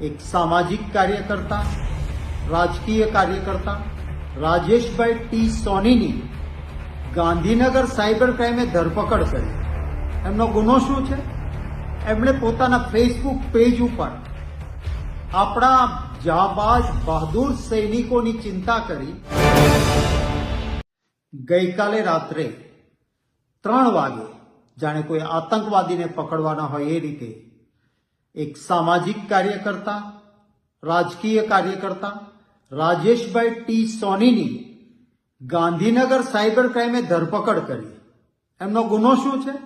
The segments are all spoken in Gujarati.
એક સામાજિક કાર્યકર્તા, રાજકીય કાર્યકર્તા, રાજેશભાઈ ટી સોનીની ગાંધીનગર સાયબર ક્રાઇમે ધરપકડ કરી. એમનો ગુનો શું છે? એમણે પોતાના ફેસબુક પેજ ઉપર આપણા જાબાજ બહાદુર સૈનિકોની ચિંતા કરી. ગઈકાલે રાત્રે ત્રણ વાગે જાણે કોઈ આતંકવાદીને પકડવાના હોય એ રીતે એક સામાજિક કાર્યકર્તા, રાજકીય કાર્યકર્તા, રાજેશભાઈ ટી સોનીની ગાંધીનગર સાયબર ક્રાઇમે ધરપકડ કરી. એમનો ગુનો શું છે?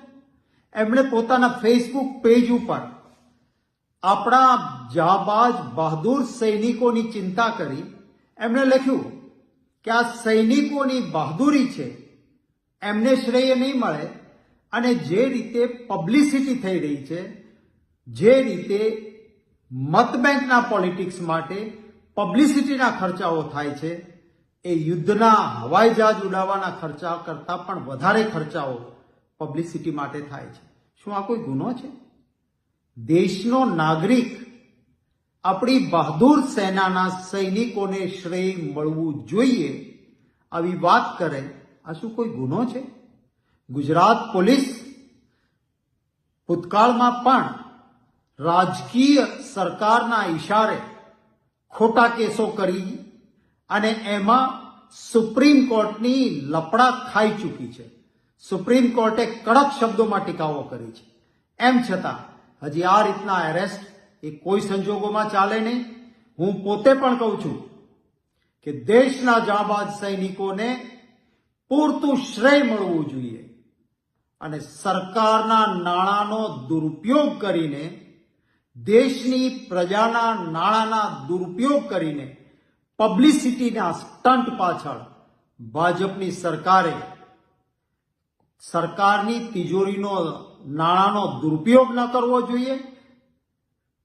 એમણે પોતાના ફેસબુક પેજ ઉપર આપણા જાબાજ બહાદુર સૈનિકોની ચિંતા કરી. એમણે લખ્યું કે આ સૈનિકોની બહાદુરી છે. એમને શ્રેય નહીં મળે અને જે રીતે પબ્લિસિટી થઈ રહી છે જે રીતે મત બેંકના પોલિટિક્સ માટે પબ્લિસિટીના ખર્ચાઓ થાય છે, એ યુદ્ધના હવાઈ જહાજ ઉડાવવાના ખર્ચા કરતાં પણ વધારે ખર્ચાઓ પબ્લિસિટી માટે થાય છે. શું આ કોઈ ગુનો છે? દેશનો નાગરિક આપણી બહાદુર સેનાના સૈનિકોને શ્રેય મળવું જોઈએ આવી વાત કરે, આ શું કોઈ ગુનો છે? ગુજરાત પોલીસ ભૂતકાળમાં પણ રાજકીય સરકારના ઇશારે ખોટા કેસો કરી અને એમાં સુપ્રીમ કોર્ટની લપડા ખાઈ ચૂકી છે. સુપ્રીમ કોર્ટે કડક શબ્દોમાં ટીકાઓ કરી છે. એમ છતાં, હજી આ રીતના એરેસ્ટ એ કોઈ સંજોગોમાં ચાલે નહીં. હું પોતે પણ કહું છું કે દેશના જાબાજ સૈનિકોને પૂરતું શ્રેય મળવું જોઈએ અને સરકારના નાણાંનો દુરુપયોગ કરીને દેશની પ્રજાના નાણાંના દુરુપયોગ કરીને પબ્લિસિટીના સ્ટન્ટ પાછળ ભાજપની સરકારે સરકારની તિજોરીનો નાણાંનો દુરુપયોગ ન કરવો જોઈએ.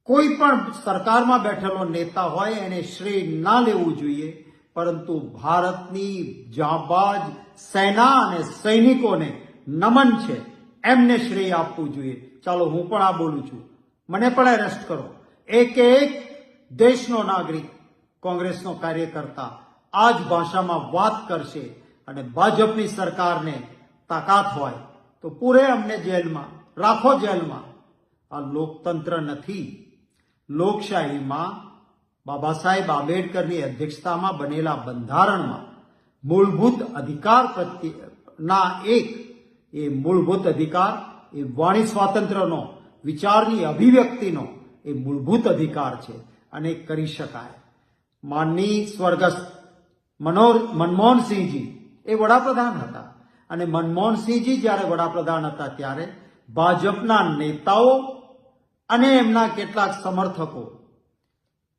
કોઈ પણ સરકારમાં બેઠેલો નેતા હોય એને શ્રેય ના લેવું જોઈએ, પરંતુ ભારતની જાબાજ સેના અને સૈનિકોને નમન છે, એમને શ્રેય આપવું જોઈએ. ચાલો હું પણ આ બોલું છું. મને પણ એરેસ્ટ કરો. એક એક દેશનો નાગરિક કોંગ્રેસનો કાર્યકર્તા આ જ ભાષામાં વાત કરશે અને ભાજપની સરકારને તાકાત હોય તો પૂરે અમને જેલમાં, રાખો જેલમાં. આ લોકતંત્ર નથી. લોકશાહીમાં બાબા સાહેબ આંબેડકરની અધ્યક્ષતામાં બનેલા બંધારણમાં મૂળભૂત અધિકાર પ્રત્યેના એક, એ મૂળભૂત અધિકાર, એ વાણી સ્વાતંત્ર્યનો વિચારની અભિવ્યક્તિનો એ મૂળભૂત અધિકાર છે અને કરી શકાય. માનની સ્વર્ગસ્થ મનોર, મનમોહનસિંહજી એ વડાપ્રધાન હતા. અને મનમોહનસિંહજી જ્યારે વડાપ્રધાન હતા ત્યારે ભાજપના નેતાઓ અને એમના કેટલાક સમર્થકો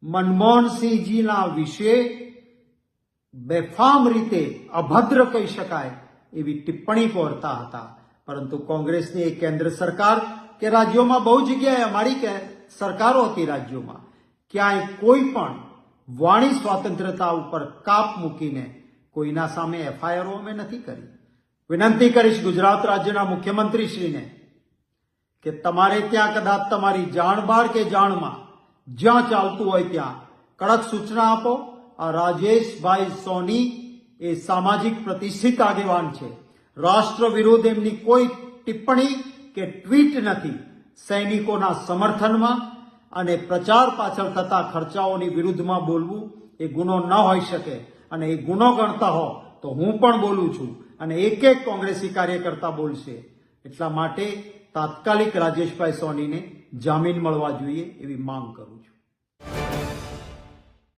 મનમોહનસિંહજીના વિશે બેફામ રીતે અભદ્ર કહી શકાય એવી ટિપ્પણી કરતા હતા. પરંતુ કોંગ્રેસની એ કેન્દ્ર સરકાર કે રાજ્યોમાં બહુ જગ્યાએ અમારી કે સરકારો હતી રાજ્યોમાં, ક્યાંય કોઈ પણ વાણી સ્વાતંત્રતા ઉપર કાપ મૂકીને કોઈના સામે એફઆઈઆરો અમે નથી કરી. વિનંતી કરીશ ગુજરાત રાજ્યના મુખ્યમંત્રીશ્રીને કે તમારે ત્યાં કદાચ તમારી જાણબાર કે જાણમાં જ્યાં ચાલતું હોય ત્યાં કડક સૂચના આપો. આ રાજેશભાઈ સોની એ સામાજિક પ્રતિષ્ઠિત આગેવાન છે. રાષ્ટ્ર વિરોધ એમની કોઈ ટિપ્પણી કે ટ્વીટ નથી. સૈનિકોના સમર્થનમાં અને પ્રચાર પાછળ થતા ખર્ચાઓની વિરુદ્ધમાં બોલવું એ ગુનો ન હોઈ શકે. અને એ ગુનો ગણતા હો તો હું પણ બોલું છું અને એક એક કોંગ્રેસી કાર્યકર્તા બોલશે. એટલા માટે તાત્કાલિક રાજેશભાઈ સોનીને જામીન મળવા જોઈએ એવી માંગ કરું છું.